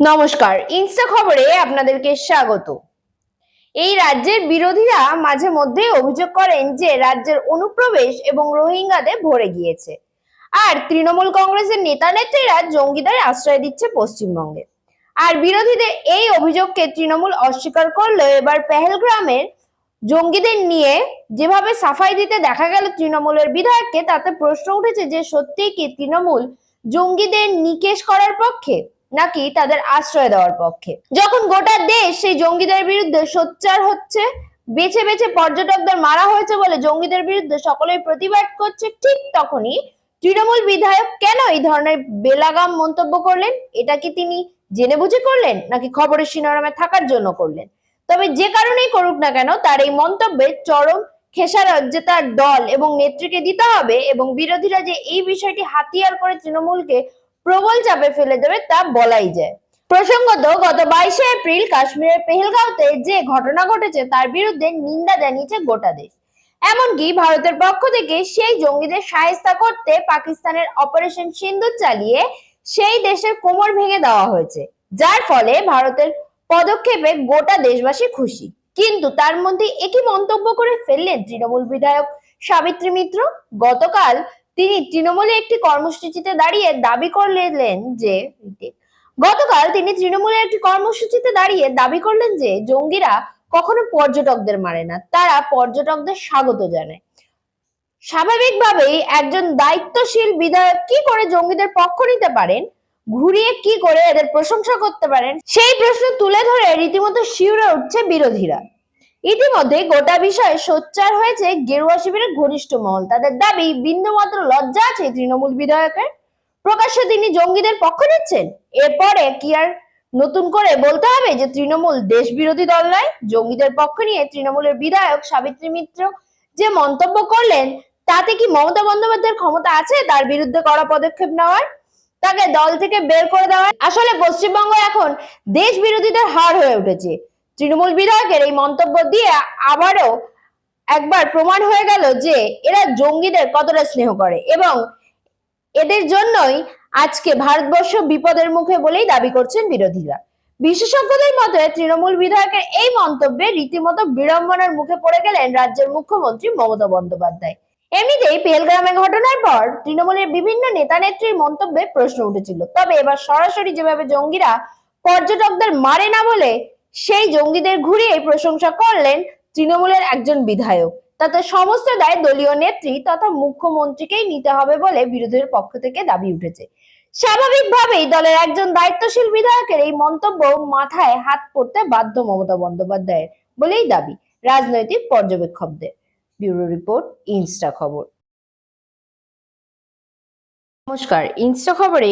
নমস্কার, ইনস্টা খবরে আপনাদেরকে স্বাগত। এই রাজ্যের বিরোধীরা মাঝে মধ্যে অভিযোগ করেন যে রাজ্যের অনুপ্রবেশ এবং রোহিঙ্গাদের ভরে গিয়েছে। আর তৃণমূল কংগ্রেসের নেতা নেত্রীরা জঙ্গিদের আশ্রয় দিচ্ছে পশ্চিমবঙ্গে। আর বিরোধীদের এই অভিযোগকে তৃণমূল অস্বীকার করলেও এবার পেহেলগ্রামের জঙ্গিদের নিয়ে। যেভাবে সাফাই দিতে দেখা গেল তৃণমূলের বিধায়ককে, তাতে প্রশ্ন উঠেছে যে সত্যিই কি তৃণমূল জঙ্গিদের নিকেশ করার পক্ষে নাকি তাদের আশ্রয় দেওয়ার পক্ষে? যখন গোটা দেশ সেই জঙ্গিদের বিরুদ্ধে সোচ্চার হচ্ছে, বেছে বেছে পর্যটকদের মারা হয়েছে বলে জঙ্গিদের বিরুদ্ধে সকলেই প্রতিবাদ করছে, ঠিক তখনই তৃণমূল বিধায়ক কেন এই ধরনের বেলাগাম মন্তব্য করলেন? এটা কি তিনি জেনে বুঝে করলেন, নাকি খবরের শিরোনামে থাকার জন্য করলেন? তবে যে কারণেই করুক না কেন, তার এই মন্তব্যে চরম খেসারত যে তার দল এবং নেত্রীকে দিতে হবে এবং বিরোধীরা যে এই বিষয়টি হাতিয়ার করে তৃণমূলকে প্রবল চাপে ফেলে দেবে তা বলাই যায়। প্রসঙ্গত, গত বাইশে এপ্রিল কাশ্মীরের পেহেলগাঁওতে যে ঘটনা ঘটেছে তার বিরুদ্ধে নিন্দা জানিয়েছে গোটা দেশ। এমনকি ভারতের পক্ষ থেকে সেই জঙ্গিদের সাহেস্তা করতে পাকিস্তানের অপারেশন সিন্দুর চালিয়ে সেই দেশের কোমর ভেঙে দেওয়া হয়েছে, যার ফলে ভারতের পদক্ষেপে গোটা দেশবাসী খুশি। কিন্তু তার মধ্যে একই মন্তব্য করে ফেললেন তৃণমূল বিধায়ক সাবিত্রী মিত্র। গতকাল তিনি তৃণমূলে একটি কর্মসূচিতে দাঁড়িয়ে দাবি করলেন যে, গতকাল তিনি তৃণমূলের একটি কর্মসূচিতে দাঁড়িয়ে দাবি করলেন যে, জঙ্গিরা কখনো পর্যটকদের মারে না, তারা পর্যটকদের স্বাগত জানায়। স্বাভাবিকভাবেই একজন দায়িত্বশীল বিধায়ক কি করে জঙ্গিদের পক্ষ নিতে পারেন, ঘুরিয়ে কি করে এদের প্রশংসা করতে পারেন, সেই প্রশ্ন তুলে ধরে রীতিমতো শিউরে উঠছে বিরোধীরা। ইতিমধ্যে গোটা বিষয়ে সোচ্চার হয়েছে গেরুয়া শিবিরের ঘনিষ্ঠ মহল। তাদের দাবি, বিন্দুমাত্র লজ্জা আছে তৃণমূল বিধায়কের? প্রকাশ্যে তিনি জঙ্গিদের পক্ষ নিচ্ছেন? এরপরে কি আর নতুন করে বলতে হবে যে তৃণমূল দেশ বিরোধী দল নয়? জঙ্গিদের পক্ষ নিয়ে তৃণমূলের বিধায়ক সাবিত্রী মিত্র যে মন্তব্য করলেন, তাতে কি মমতা বন্দ্যোপাধ্যায়ের ক্ষমতা আছে? তার বিরুদ্ধে কড়া পদক্ষেপ নেওয়ার? তাকে দল থেকে বের করে দেওয়ার? আসলে পশ্চিমবঙ্গ এখন দেশ বিরোধীদের হার হয়ে উঠেছে। তৃণমূল বিধায়কের এই মন্তব্য দিয়ে আবারও একবার প্রমাণ হয়ে গেল যে এরা জঙ্গিদের কতটা স্নেহ করে এবং এদের জন্যই আজকে ভারতবর্ষ বিপদের মুখে বলেই দাবি করছেন বিরোধীরা। বিশেষজ্ঞদের মতে তৃণমূল বিধায়কের এই মন্তব্যে রীতিমতো বিড়ম্বনার মুখে পড়ে গেলেন রাজ্যের মুখ্যমন্ত্রী মমতা বন্দ্যোপাধ্যায়। এমনিতেই পেলগ্রামে ঘটনার পর তৃণমূলের বিভিন্ন নেতা নেত্রীর মন্তব্যে প্রশ্ন উঠেছিল। তবে এবার সরাসরি যেভাবে জঙ্গিরা পর্যটকদের মারে না বলে সেই জঙ্গিদের ঘুরিয়ে প্রশংসা করলেন তৃণমূলের একজন বিধায়ক। তাতে সমস্ত দায় দলীয় নেত্রী তথা মুখ্যমন্ত্রীকেই নিতে হবে বলে বিরোধীদের পক্ষ থেকে দাবি উঠেছে। স্বাভাবিকভাবেই দলের একজন দায়িত্বশীল বিধায়কের এই মন্তব্য মাথায় হাত পড়তে বাধ্য মমতা বন্দ্যোপাধ্যায়ের বলেই দাবি রাজনৈতিক পর্যবেক্ষকদের। ব্যুরো রিপোর্ট, ইনস্টা খবর। নমস্কার, ইনস্টা খবরে